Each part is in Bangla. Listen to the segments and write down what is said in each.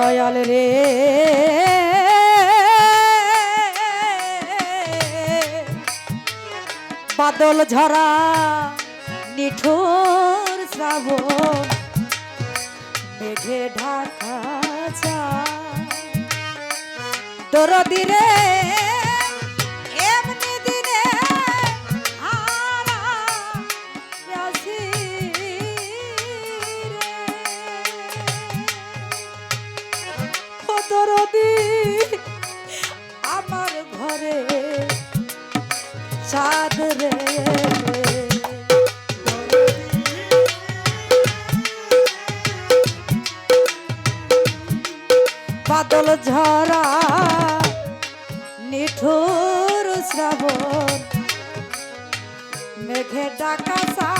দয়াল রে। বাদল ঝরা নিঠোর সাব মেঘে ঢাকা যা তোর দিরে যদি আমার ঘরে চাঁদ রে। বাদল ঝরা নিঠুর শ্রাবণ মেঘে ডাকা সা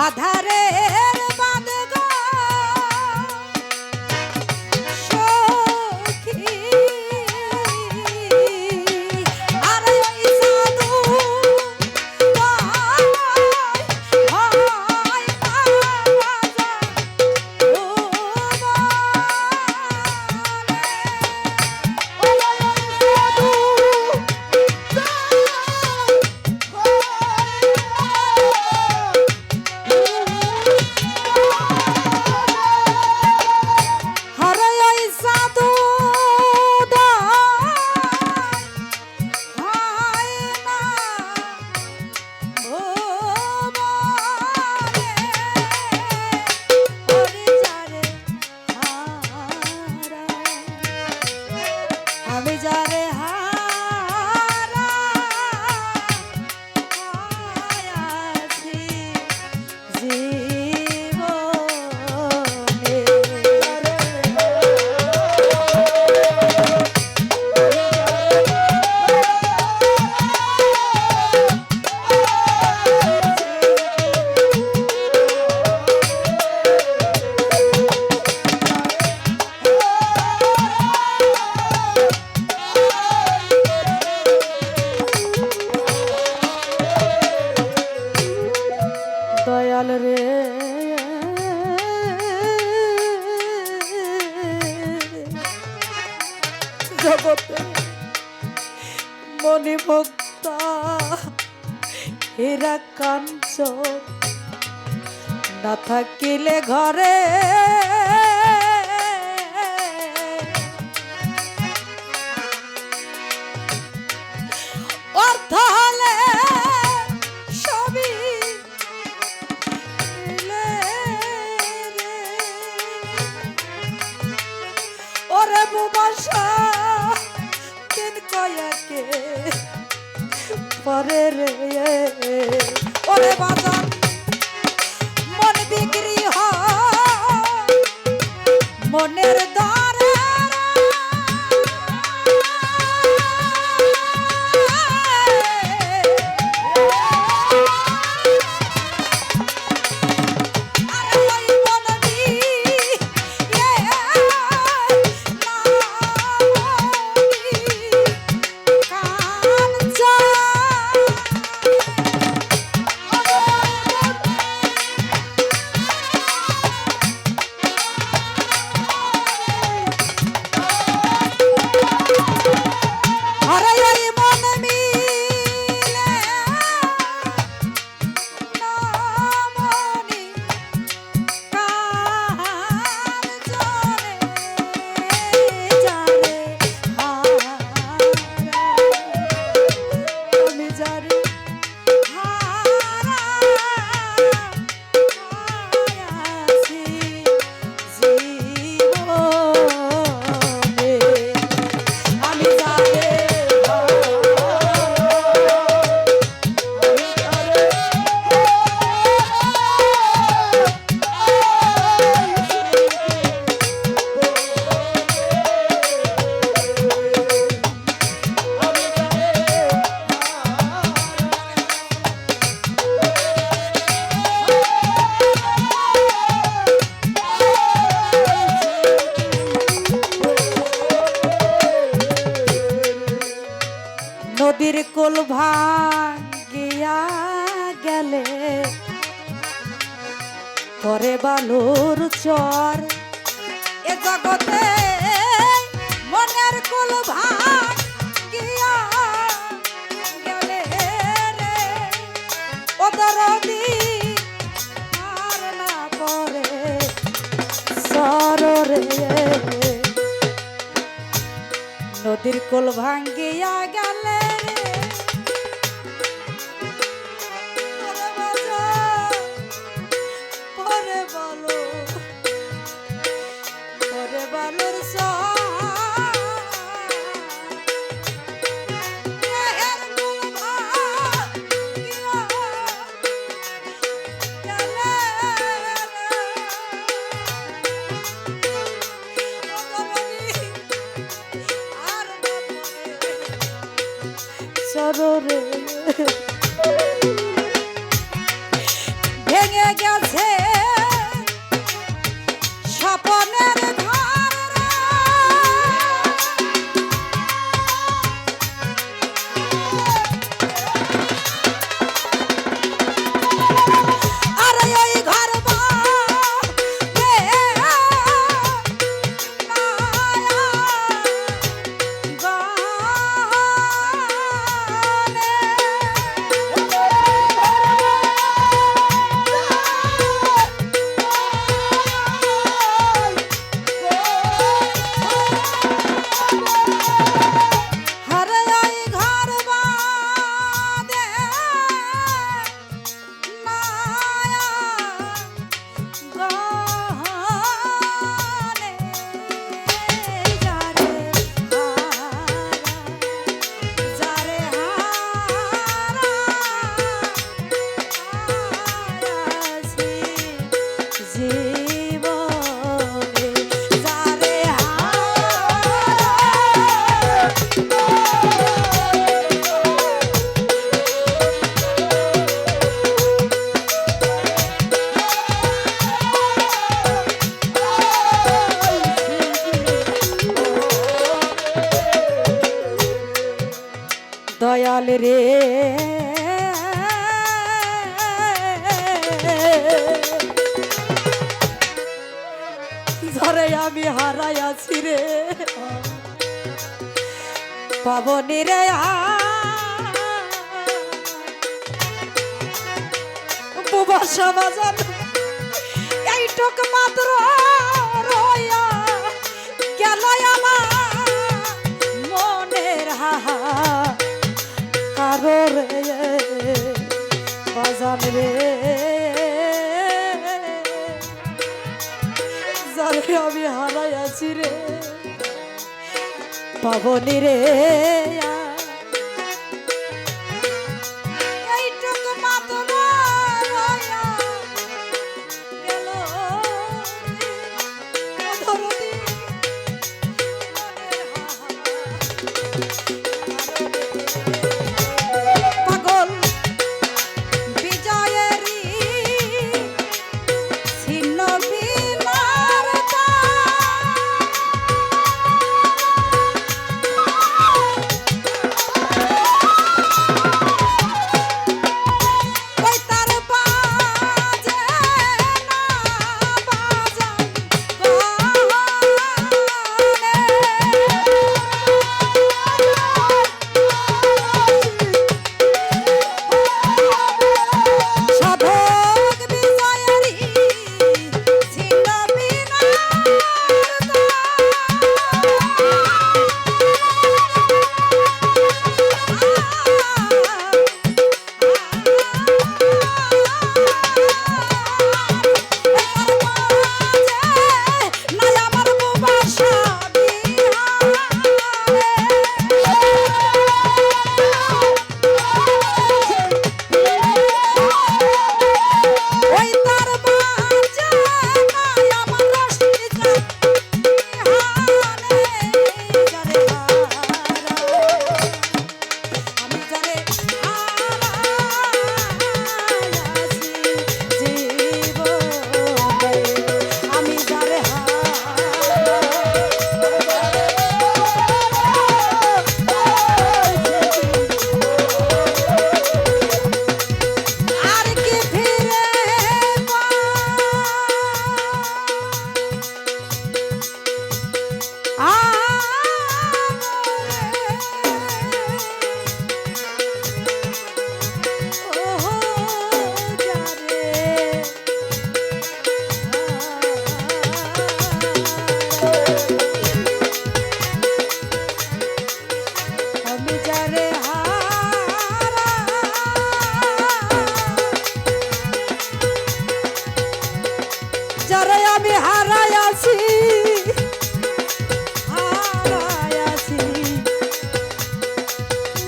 আধারে মনে ভক্তা হেরা কাঞ্চ না থাকিলে ঘরে পরে রে ওরে বাজার মন বিক্রি হয়। মনের দ্বারে নদীর কোল গেলে করে বালুর চর। এ জগতে মনের গেলে পরে নদীর কোল ভাঙ্গিয়া গেলে ভেঙে গেছে। বাজার এইটুক মাত্র রইয়া গেল আমার মনের হাহা কারও রে বাজান রে। যারে আমি হারাই আছি রে, পাবনি রে।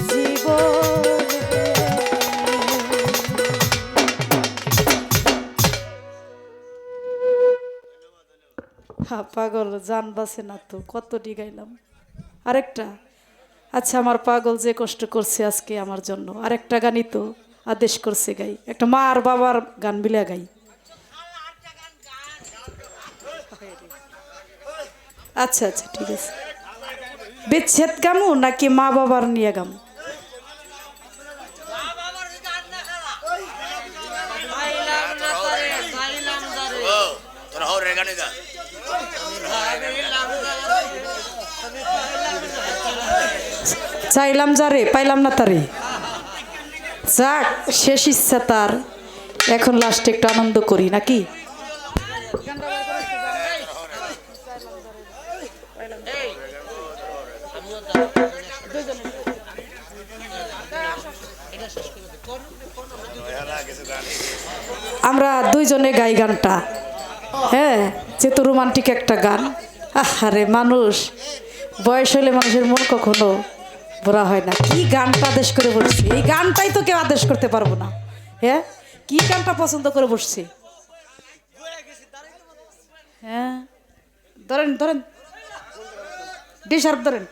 জীবনে। পাগল, জান বাসে না তো কতটি গাইলাম আরেকটা। আচ্ছা আমার পাগল যে কষ্ট করছে আজকে আমার জন্য। আরেকটা গানই তো আদেশ করছে গাই। একটা মা আর বাবার গান বিলা গাই আচ্ছা আচ্ছা ঠিক আছে। বিচ্ছেদ গামু নাকি মা বাবার নিয়ে গামু? চাইলাম যারে পাইলাম না তারে। যাক, শেষ ইচ্ছা তার। এখন লাস্টে একটু আনন্দ করি, নাকি? আমরা দুইজনে গাই গানটা। হ্যাঁ যেহেতু রোমান্টিক একটা গান। আরে মানুষ। বয়স হলে মানুষের মন কখনো বড়া হয় না। কি গানটা আদেশ করে বসছি? এই গানটাই তো কেউ আদেশ করতে পারব না। হ্যাঁ কি গানটা পছন্দ করে বসছি? হ্যাঁ ধরেন ধরেন। ডি শার্প ধরেন।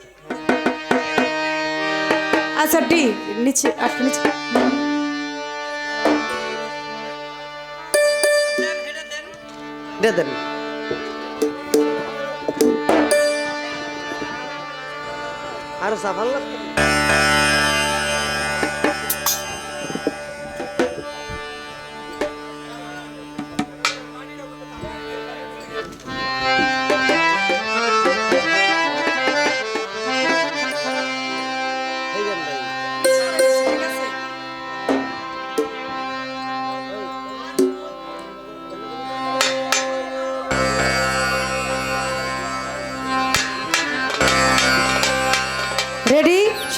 আচ্ছা ডি নিচে আটকে নিচে। দেন আরও সাফাল লাগবে।